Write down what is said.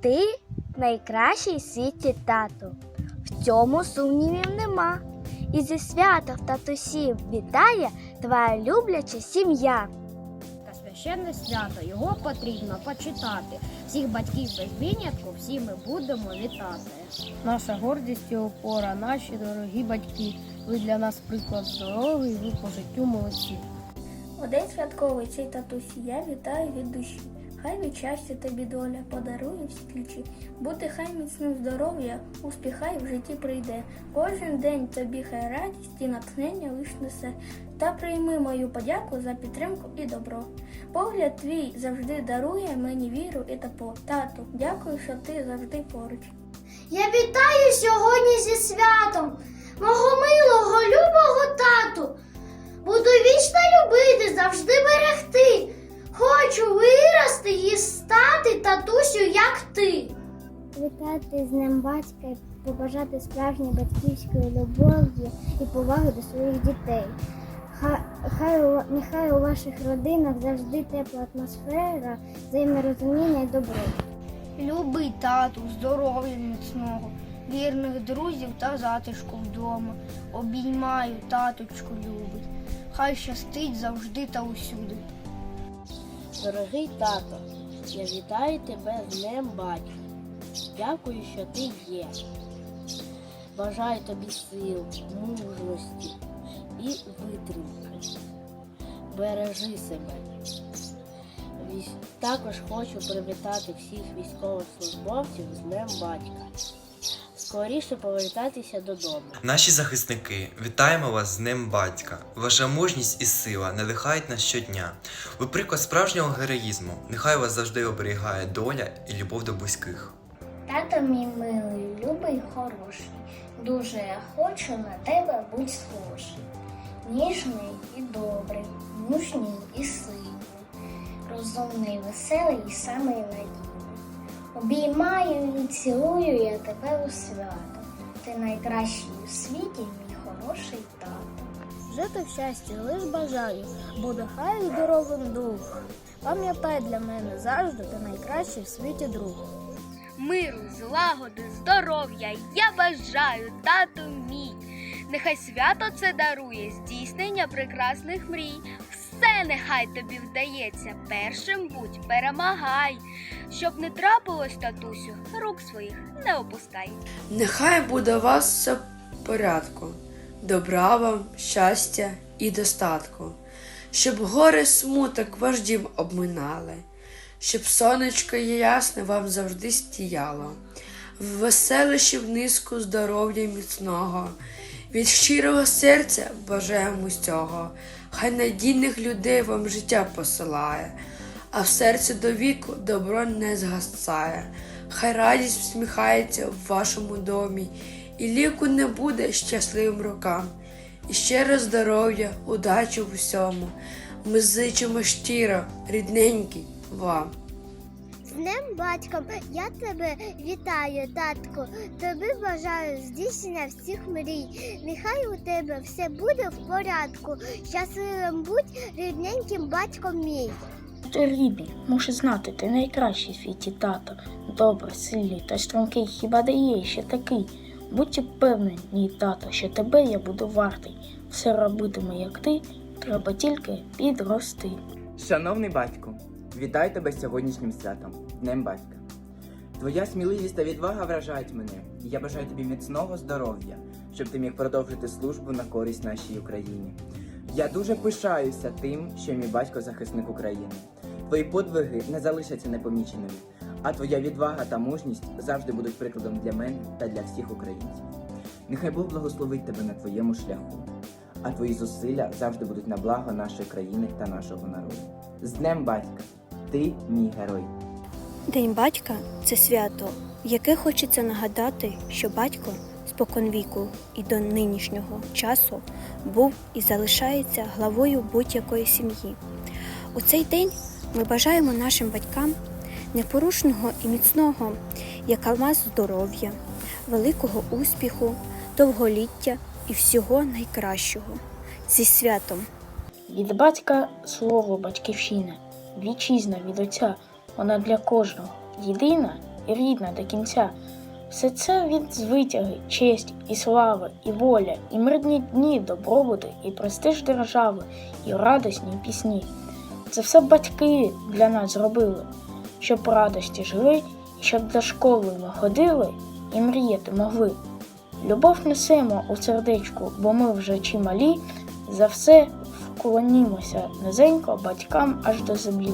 Ти найкращий в світі тато. В цьому сумнівів нема. І зі святом татусів вітає твоя любляча сім'я. Та священне свято, його потрібно почитати. Всіх батьків без винятку всі ми будемо вітати. Наша гордість і опора, наші дорогі батьки. Ви для нас приклад здоровий, ви по життю молодці. У день святковий цей татусі я вітаю від душі. Хай від щастя тобі доля подарує всі ключі. Бути хай міцним здоров'я, успіх хай в житті прийде. Кожен день тобі хай радість і натхнення лиш несе. Та прийми мою подяку за підтримку і добро. Погляд твій завжди дарує мені віру і тепло. Тату, дякую, що ти завжди поруч. Я вітаю сьогодні зі святом мого стати татусю, як ти. Вітати з ним батька, і побажати справжньої батьківської любові і поваги до своїх дітей. Хай, хай у- нехай у ваших родинах завжди тепла атмосфера, взаєморозуміння і добро. Любий тату, здоров'я міцного, вірних друзів та затишку вдома. Обіймаю, таточку любить. Хай щастить завжди та усюди. Дорогий тато, я вітаю тебе з Днем батька. Дякую, що ти є. Бажаю тобі сил, мужності і витримки. Бережи себе. Також хочу привітати всіх військовослужбовців з Днем батька. Скоріше повертатися додому. Наші захисники, вітаємо вас з Днем батька. Ваша мужність і сила надихають нас щодня. Ви приклад справжнього героїзму. Нехай вас завжди оберігає доля і любов до близьких. Тато мій милий, любий, хороший. Дуже я хочу на тебе бути схожий. Ніжний і добрий, мужній і сильний, розумний, веселий і самий надійний. Обіймаю і цілую я тебе у свято. Ти найкращий у світі, мій хороший тато. Жити в щасті лиш бажаю, буде хай здоровим дух. Пам'ятай для мене завжди ти найкращий в світі друг. Миру, злагоди, здоров'я я бажаю, тату мій. Нехай свято це дарує здійснення прекрасних мрій. Все нехай тобі вдається, першим будь, перемагай. Щоб не трапилось, татусю, рук своїх не опускай. Нехай буде у вас все порядку, добра вам, щастя і достатку, щоб гори смуток ваш дім обминали, щоб сонечко ясне вам завжди стіяло, в веселищі в низку здоров'я міцного. Від щирого серця бажаємо цього, хай надійних людей вам життя посилає, а в серці до віку добро не згасає. Хай радість всміхається в вашому домі, і ліку не буде щасливим рокам. І ще раз здоров'я, удачі в усьому. Ми зичимо щиро, рідненький вам. Днем батьком я тебе вітаю, татку. Тобі бажаю здійснення всіх мрій. Нехай у тебе все буде в порядку. Щасливим будь рідненьким батьком мій. Ти рідний, мусиш знати, ти найкращий в світі тато. Добрий, сильний та стрункий, хіба де є ще такий. Будьте впевнені, тато, що тебе я буду вартий. Все робитиму, як ти, треба тільки підрости. Шановний батьку, вітаю тебе з сьогоднішнім святом, Днем батька. Твоя сміливість та відвага вражають мене, і я бажаю тобі міцного здоров'я, щоб ти міг продовжити службу на користь нашій Україні. Я дуже пишаюся тим, що мій батько захисник України. Твої подвиги не залишаться непоміченими, а твоя відвага та мужність завжди будуть прикладом для мене та для всіх українців. Нехай Бог благословить тебе на твоєму шляху, а твої зусилля завжди будуть на благо нашої країни та нашого народу. З Днем батька! Ти мій герой! День батька це свято, яке хочеться нагадати, що батько споконвіку і до нинішнього часу був і залишається главою будь-якої сім'ї. У цей день ми бажаємо нашим батькам непорушного і міцного, як алмаз здоров'я, великого успіху, довголіття і всього найкращого. Зі святом! Від батька слово батьківщина, вітчизна від отця, вона для кожного єдина і рідна до кінця. Все це від звитяги, честь і слава, і воля, і мирні дні, добробути, і престиж держави, і радісні пісні. Це все батьки для нас зробили, щоб радості жили, і щоб до школи ми ходили і мріяти могли. Любов несемо у сердечку, бо ми вже чималі, за все вклонімося низенько батькам аж до землі.